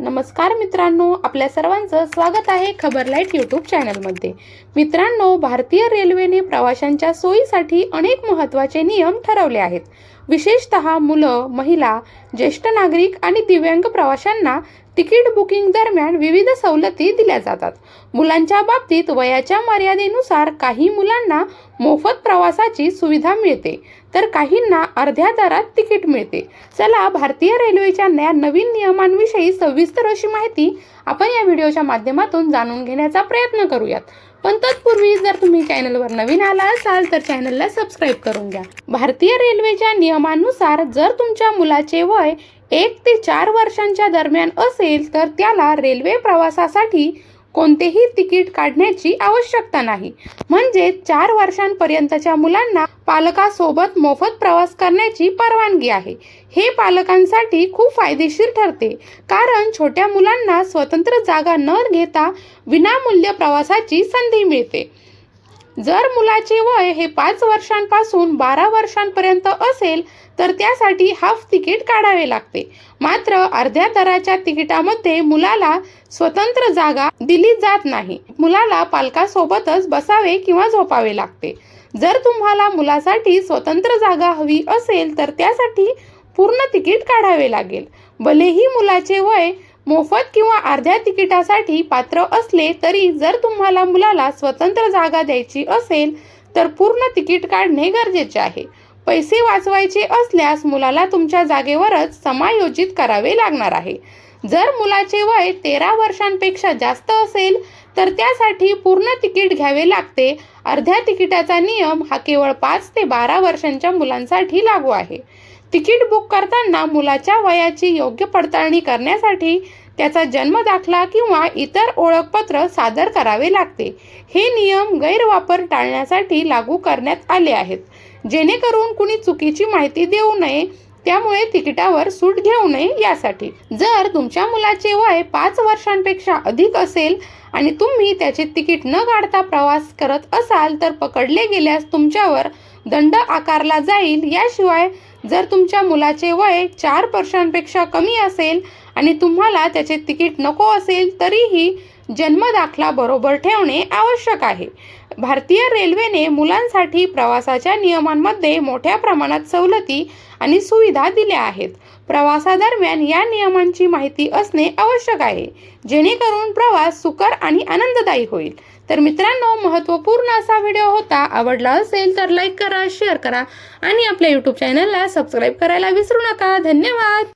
नमस्कार मित्रांनो आपल्या सर्वांचं स्वागत आहे खबरलाईट यूट्यूब चॅनलमध्ये मित्रांनो भारतीय रेल्वेने प्रवाशांच्या सोयीसाठी अनेक महत्त्वाचे नियम ठरवले आहेत. विशेषतः मुलं महिला ज्येष्ठ नागरिक आणि दिव्यांग प्रवाशांना तिकीट बुकिंग दरम्यान विविध सवलती दिल्या जातात. मुलांच्या बाबतीत वयाच्या मर्यादेनुसार काही मुलांना मोफत प्रवासाची सुविधा मिळते तर काहींना अर्ध्या दरात तिकीट मिळते. चला भारतीय रेल्वेच्या नया नवीन नियमांविषयी सविस्तर अशी माहिती आपण या व्हिडिओच्या माध्यमातून जाणून घेण्याचा प्रयत्न करूयात. पण तत्पूर्वी जर तुम्ही चॅनलवर नवीन आला असाल तर चॅनलला सबस्क्राईब करून घ्या. भारतीय रेल्वेच्या नियमानुसार जर तुमच्या मुलाचे वय एक ते चार वर्षांच्या दरम्यान असेल तर त्याला रेल्वे प्रवासासाठी कोणतेही तिकीट काढण्याची आवश्यकता नाही. म्हणजे चार वर्षांपर्यंतच्या मुलांना पालकासोबत मोफत प्रवास करण्याची परवानगी आहे. हे पालकांसाठी खूप फायदेशीर ठरते. कारण छोट्या मुलांना स्वतंत्र जागा न घेता विनामूल्य प्रवासाची संधी मिळते. जर मुलाचे वय हे पाच वर्षांपासून बारा वर्षांपर्यंत असेल तर त्यासाठी हाफ तिकीट काढावे लागते. मात्र अर्ध्या दराच्या तिकिटामध्ये मुलाला स्वतंत्र जागा दिली जात नाही. मुलाला पालकासोबतच बसावे किंवा झोपावे लागते. जर तुम्हाला मुलासाठी स्वतंत्र जागा हवी असेल तर त्यासाठी पूर्ण तिकीट काढावे लागेल. भलेही मुलाचे वय मोफत किंवा अर्ध्या तिकिटासाठी पात्र असले तरी जर तुम्हाला मुलाला स्वतंत्र जागा द्यायची असेल तर पूर्ण तिकीट काढणे गरजेचे आहे. पैसे वाचवायचे असल्यास मुलाला तुमच्या जागेवरच समायोजित करावे लागणार आहे. जर मुलाचे वय तेरा वर्षांपेक्षा जास्त असेल तर त्यासाठी पूर्ण तिकीट घ्यावे लागते. अर्ध्या तिकिटाचा नियम हा केवळ पाच ते बारा वर्षांच्या मुलांसाठी लागू आहे. तिकीट बुक करताना मुलाच्या वयाची योग्य पडताळणी करण्यासाठी त्याचा जन्म दाखला किंवा इतर ओळखपत्र सादर करावे लागते. हे नियम गैरवापर टाळण्यासाठी लागू करण्यात आले आहेत. जेणेकरून कुणी चुकीची माहिती देऊ नये त्यामुळे तिकिटावर सूट घेऊ नये यासाठी. जर तुमच्या मुलाचे वय पाच वर्षांपेक्षा अधिक असेल आणि तुम्ही त्याचे तिकीट न काढता प्रवास करत असाल तर पकडले गेल्यास तुमच्यावर दंड आकारला जाईल. याशिवाय जर तुमच्या मुलाचे वय चार वर्षांपेक्षा कमी असेल आणि तुम्हाला त्याचे तिकीट नको असेल तरीही जन्म दाखला बरोबर ठेवणे आवश्यक आहे. भारतीय रेल्वेने मुलांसाठी प्रवासाच्या नियमांमध्ये मोठ्या प्रमाणात सवलती आणि सुविधा दिल्या आहेत. प्रवासादरम्यान या नियमांची माहिती असणे आवश्यक आहे. जेणेकरून प्रवास सुकर आणि आनंददायी होईल. तर मित्रांनो महत्त्वपूर्ण असा व्हिडिओ होता. आवडला असेल तर लाईक करा शेअर करा आणि आपल्या यूट्यूब चॅनलला सबस्क्राईब करायला विसरू नका. धन्यवाद!